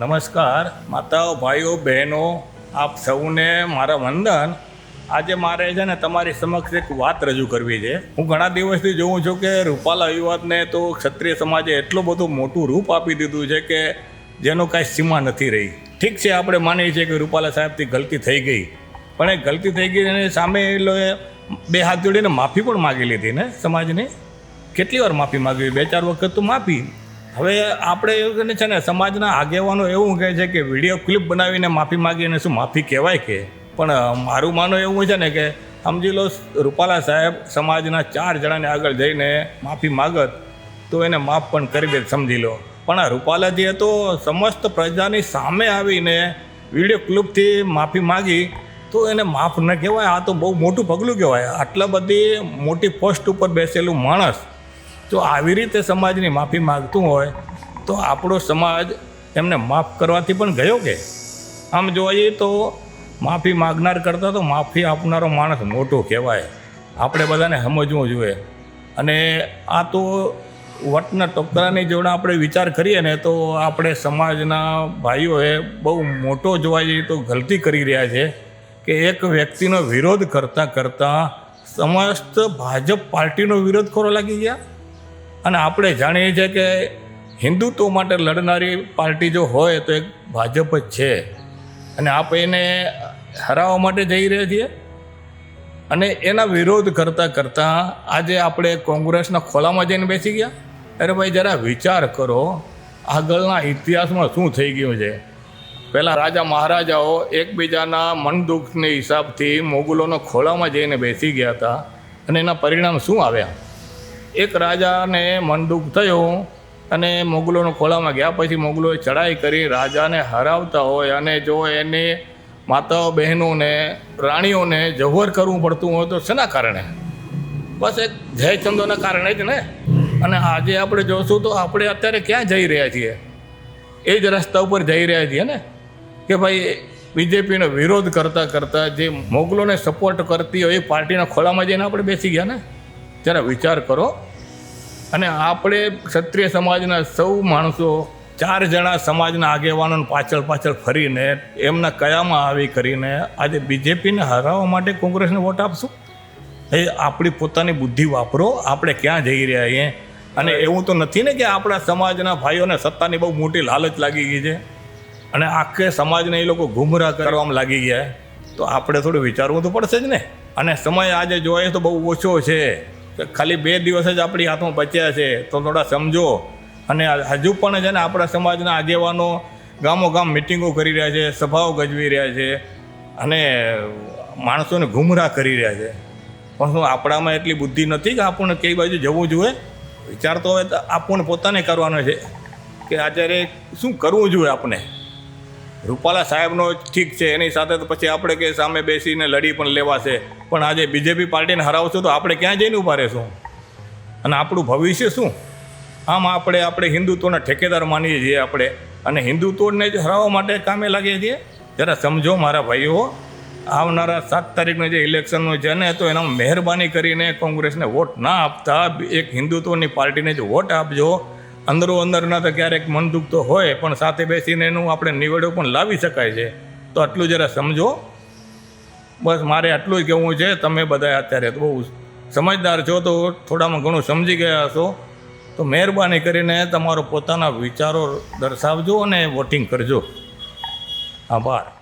નમસ્કાર, માતાઓ, ભાઈઓ, બહેનો, આપ સૌને મારા વંદન. આજે મારે છે ને તમારી સમક્ષ એક વાત રજૂ કરવી છે. હું ઘણા દિવસથી જોઉં છું કે રૂપાલા વિવાદને તો ક્ષત્રિય સમાજે એટલું બધું મોટું રૂપ આપી દીધું છે કે જેનો કાંઈ સીમા નથી રહી. ઠીક છે, આપણે માનીએ છીએ કે રૂપાલા સાહેબથી ગલતી થઈ ગઈ. પણ એ ગલતી થઈ ગઈ અને સામે એ બે હાથ જોડીને માફી પણ માગી લીધી ને સમાજની. કેટલી વાર માફી માગી? બે ચાર વખત તો માફી. હવે આપણે એવું છે ને, સમાજના આગેવાનો એવું કહે છે કે વીડિયો ક્લિપ બનાવીને માફી માગીને શું માફી કહેવાય કે? પણ મારું માનો એવું છે ને કે, સમજી લો, રૂપાલા સાહેબ સમાજના ચાર જણાને આગળ જઈને માફી માગત, તો એને માફ પણ કરી દે, સમજી લો. પણ આ રૂપાલાજીએ તો સમસ્ત પ્રજાની સામે આવીને વીડિયો ક્લિપથી માફી માગી, તો એને માફ ન કહેવાય. આ તો બહુ મોટું પગલું કહેવાય. આટલા બધી મોટી પોસ્ટ ઉપર બેસેલું માણસ જો આવી રીતે સમાજની માફી માગતું હોય, તો આપણો સમાજ એમને માફ કરવાથી પણ ગયો કે? આમ જોઈએ તો માફી માગનાર કરતાં તો માફી આપનારો માણસ મોટો કહેવાય. આપણે બધાને સમજવું જોઈએ. અને આ તો વટના ટોકરાની જોડે આપણે વિચાર કરીએ ને તો આપણે સમાજના ભાઈઓએ બહુ મોટો જોવા જઈએ તો ગલતી કરી રહ્યા છે કે એક વ્યક્તિનો વિરોધ કરતાં કરતાં સમસ્ત ભાજપ પાર્ટીનો વિરોધ કરવા લાગી ગયા. અને આપણે જાણીએ છીએ કે હિન્દુત્વ માટે લડનારી પાર્ટી જો હોય તો એક ભાજપ જ છે. અને આપ એને હરાવવા માટે જઈ રહ્યા છીએ. અને એના વિરોધ કરતાં કરતાં આજે આપણે કોંગ્રેસના ખોલામાં જઈને બેસી ગયા. અરે ભાઈ, જરા વિચાર કરો, આગળના ઇતિહાસમાં શું થઈ ગયું છે? પહેલાં રાજા મહારાજાઓ એકબીજાના મન દુઃખને હિસાબથી મોગલોનો ખોળામાં જઈને બેસી ગયા હતા. અને એના પરિણામ શું આવ્યા? એક રાજાને મન દુઃખ થયું અને મોગલોનો ખોળામાં ગયા પછી મોગલોએ ચડાઈ કરી રાજાને હરાવતા હોય અને જો એને માતાઓ બહેનોને, રાણીઓને જવર કરવું પડતું હોય તો શેના કારણે? બસ એક જયચંદોના કારણે જ ને? અને આજે આપણે જોશું તો આપણે અત્યારે ક્યાં જઈ રહ્યા છીએ? એ જ રસ્તા ઉપર જઈ રહ્યા છીએ ને? કે ભાઈ, બીજેપીનો વિરોધ કરતાં કરતાં જે મોગલોને સપોર્ટ કરતી હોય એ પાર્ટીના ખોળામાં જઈને આપણે બેસી ગયા ને? જરા વિચાર કરો. અને આપણે ક્ષત્રિય સમાજના સૌ માણસો, ચાર જણા સમાજના આગેવાનો પાછળ પાછળ ફરીને એમના કયામાં આવી કરીને આજે બીજેપીને હરાવવા માટે કોંગ્રેસને વોટ આપશું? એ આપણી પોતાની બુદ્ધિ વાપરો, આપણે ક્યાં જઈ રહ્યા છીએ? અને એવું તો નથી ને કે આપણા સમાજના ભાઈઓને સત્તાની બહુ મોટી લાલચ લાગી ગઈ છે. અને આખે સમાજને એ લોકો ગુમરાહ કરવામાં લાગી ગયા. તો આપણે થોડું વિચારવું તો પડશે જ ને. અને સમય આજે જોઈએ તો બહુ ઓછો છે. ખાલી બે દિવસ જ આપણી હાથમાં બચ્યા છે, તો થોડા સમજો. અને હજુ પણ છે ને આપણા સમાજના આગેવાનો ગામો ગામ મિટિંગો કરી રહ્યા છે, સભાઓ ગજવી રહ્યા છે, અને માણસોને ગુમરાહ કરી રહ્યા છે. પણ શું આપણામાં એટલી બુદ્ધિ નથી કે આપણને કઈ બાજુ જવું જોઈએ? વિચાર તો હવે આપણને પોતાને કરવાનો છે. કે અત્યારે શું કરવું જોઈએ આપણે? રૂપાલા સાહેબનો ઠીક છે. એની સાથે તો પછી આપણે કે સામે બેસીને લડી પણ લેવાશે. પણ આજે બીજેપી પાર્ટીને હરાવશું તો આપણે ક્યાં જઈને ઊભા રહેશું? અને આપણું ભવિષ્ય શું? આમ આપણે આપણે હિન્દુત્વના ઠેકેદાર માનીએ છીએ આપણે. અને હિન્દુત્વને જ હરાવવા માટે કામે લાગીએ છીએ? જરા સમજો મારા ભાઈઓ, આવનારા સાત તારીખનું જે ઇલેક્શનનું છે ને, તો એના મહેરબાની કરીને કોંગ્રેસને વોટ ના આપતા, એક હિન્દુત્વની પાર્ટીને જ વોટ આપજો. અંદરો અંદરના તો ક્યારેક મન દુખતો હોય, પણ સાથે બેસીને એનું આપણે નિવેડો પણ લાવી શકાય છે. તો આટલું જરા સમજો. બસ મારે આટલું જ કહેવું છે, તમે બધા અત્યારે બહુ સમજદાર છો, તો થોડામાં ઘણું સમજી ગયા હશો. તો મહેરબાની કરીને તમારો પોતાના વિચારો દર્શાવજો અને વોટિંગ કરજો. આભાર.